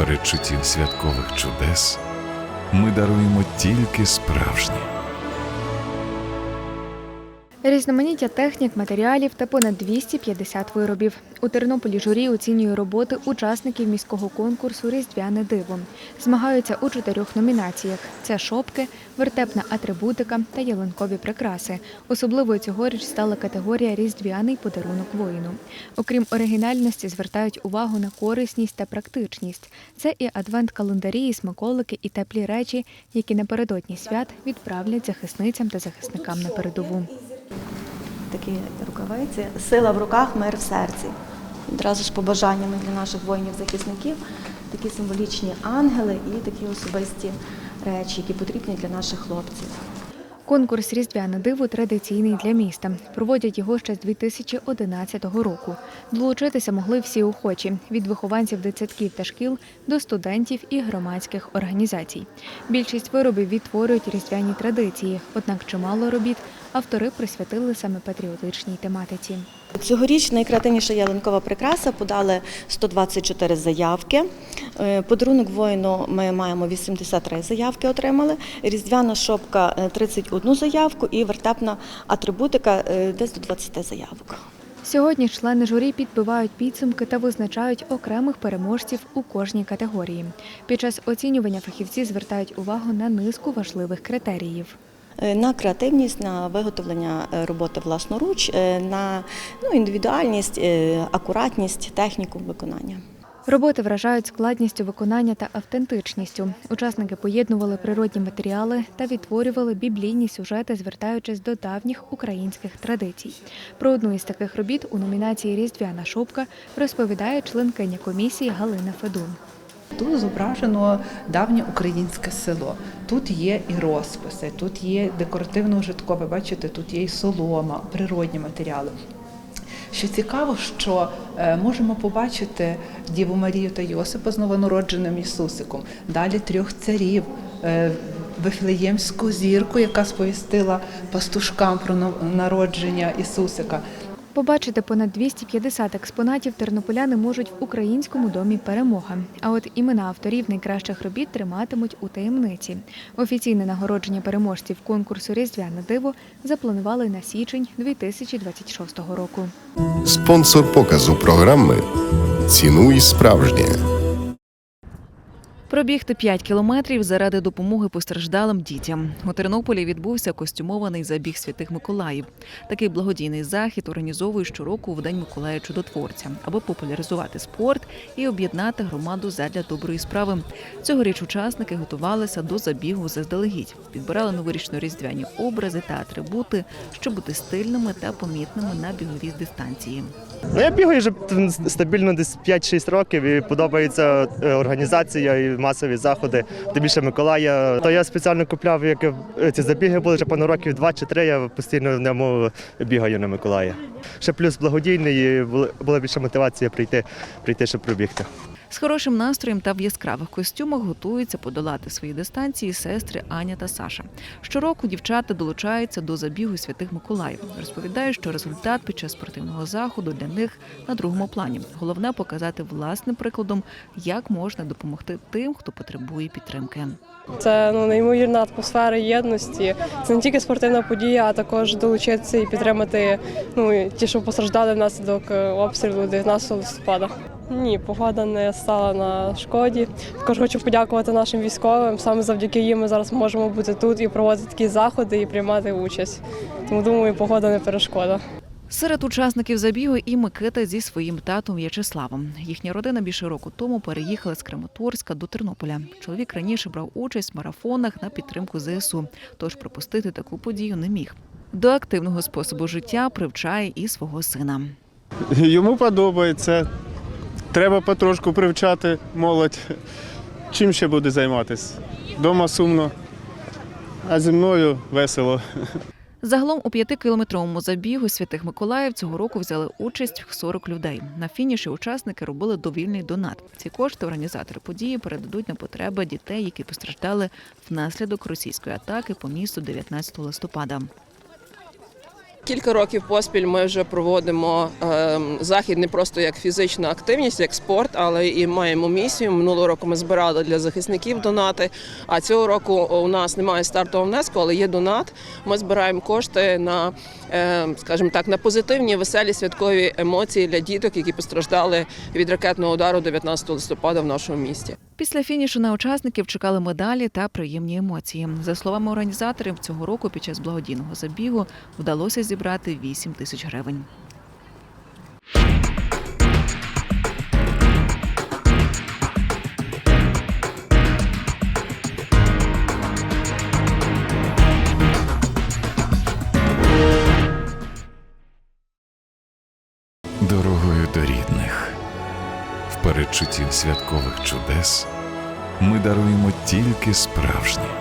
дорогою до рідних. В передчутті святкових чудес ми даруємо тільки справжнє. Різноманіття технік, матеріалів та понад 250 виробів. У Тернополі журі оцінює роботи учасників міського конкурсу Різдвяне диво. Змагаються у чотирьох номінаціях: це шопки, вертепна атрибутика та ялинкові прикраси. Особливою цьогоріч стала категорія Різдвяний подарунок воїну. Окрім оригінальності, звертають увагу на корисність та практичність. Це і адвент-календарі, смаколики, і теплі речі, які напередодні свят відправлять захисницям та захисникам на передову. Такі рукавиці. Сила в руках, мир в серці. Одразу ж побажаннями для наших воїнів-захисників, такі символічні ангели і такі особисті речі, які потрібні для наших хлопців. Конкурс Різдвяне диво традиційний для міста. Проводять його ще з 2011 року. Долучитися могли всі охочі від вихованців дитсадків та шкіл до студентів і громадських організацій. Більшість виробів відтворюють різдвяні традиції, однак чимало робіт автори присвятили саме патріотичній тематиці. Цьогоріч найкреативніша ялинкова прикраса подали 124 заявки. Е, Подарунок воїну ми маємо 83 заявки отримали. Різдвяна шопка е, 31 заявку і вертепна атрибутика е, десь до 20 заявок. Сьогодні члени журі підбивають підсумки та визначають окремих переможців у кожній категорії. Під час оцінювання фахівці звертають увагу на низку важливих критеріїв. Е, на креативність, на виготовлення е, роботи власноруч, е, на ну, індивідуальність, е, акуратність, техніку виконання. Роботи вражають складністю виконання та автентичністю. Учасники поєднували природні матеріали та відтворювали біблійні сюжети, звертаючись до давніх українських традицій. Про одну із таких робіт у номінації Різдвяна шопка розповідає членкиня комісії Галина Федун. Тут зображено давнє українське село. Тут є і розписи, тут є декоративно-ужиткове, бачите, тут є і солома, природні матеріали. Що цікаво, що е, можемо побачити Діву Марію та Йосипа з новонародженим Ісусиком, далі трьох царів, е, Вифлеємську зірку, яка сповістила пастушкам про народження Ісусика. Побачити понад 250 експонатів тернополяни можуть в українському домі Перемога. А от імена авторів найкращих робіт триматимуть у таємниці. Офіційне нагородження переможців конкурсу Різдвяне диво запланували на січень 2026 року. Спонсор показу програми Цінуй справжнє. Пробігти 5 кілометрів заради допомоги постраждалим дітям. У Тернополі відбувся костюмований забіг святих Миколаїв. Такий благодійний захід організовують щороку в День Миколая Чудотворця, аби популяризувати спорт і об'єднати громаду задля доброї справи. Цьогоріч учасники готувалися до забігу заздалегідь, підбирали новорічно-різдвяні образи та атрибути, щоб бути стильними та помітними на біговій дистанції. Ну, я бігаю вже стабільно десь 5-6 років і подобається е, організація і масові заходи. Тим більше Миколая. То я спеціально купляв, як ці забіги були вже понад років два чи три. я постійно в ньому бігаю на Миколая. Ще плюс благодійний, і була більша мотивація прийти, прийти, щоб пробігти. З хорошим настроєм та в яскравих костюмах готуються подолати свої дистанції сестри Аня та Саша. Щороку дівчата долучаються до забігу святих Миколаїв. Розповідають, що результат під час спортивного заходу для них на другому плані. Головне показати власним прикладом, як можна допомогти тим, хто потребує підтримки. Це ну неймовірна атмосфера єдності. Це не тільки спортивна подія, а також долучитися і підтримати ну ті, що постраждали внаслідок е, обстрілу 19 листопада. Ні, погода не стала на шкоді. Також хочу подякувати нашим військовим. Саме завдяки їм ми зараз можемо бути тут і проводити такі заходи і приймати участь. Тому думаю, погода не перешкода. Серед учасників забігу і Микита зі своїм татом В'ячеславом. Їхня родина більше року тому переїхала з Краматорська до Тернополя. Чоловік раніше брав участь в марафонах на підтримку ЗСУ, тож пропустити таку подію не міг. До активного способу життя привчає і свого сина. Йому подобається. Треба потрошку привчати молодь. Чим ще буде займатися? Дома сумно, а зі мною весело. Загалом у п'ятикілометровому забігу святих Миколаїв цього року взяли участь 40 людей. На фініші учасники робили довільний донат. Ці кошти організатори події передадуть на потреби дітей, які постраждали внаслідок російської атаки по місту 19 листопада. Кілька років поспіль ми вже проводимо ем, захід не просто як фізична активність, як спорт, але і маємо місію. Минулого року ми збирали для захисників донати. А цього року у нас немає стартового внеску, але є донат. Ми збираємо кошти на, ем, скажімо так, на позитивні, веселі святкові емоції для діток, які постраждали від ракетного удару 19 листопада в нашому місті. Після фінішу на учасників чекали медалі та приємні емоції. За словами організаторів, цього року під час благодійного забігу вдалося зібрати 8 тисяч гривень. Дорогою до рідних. В передчутті святкових чудес ми даруємо тільки справжнє.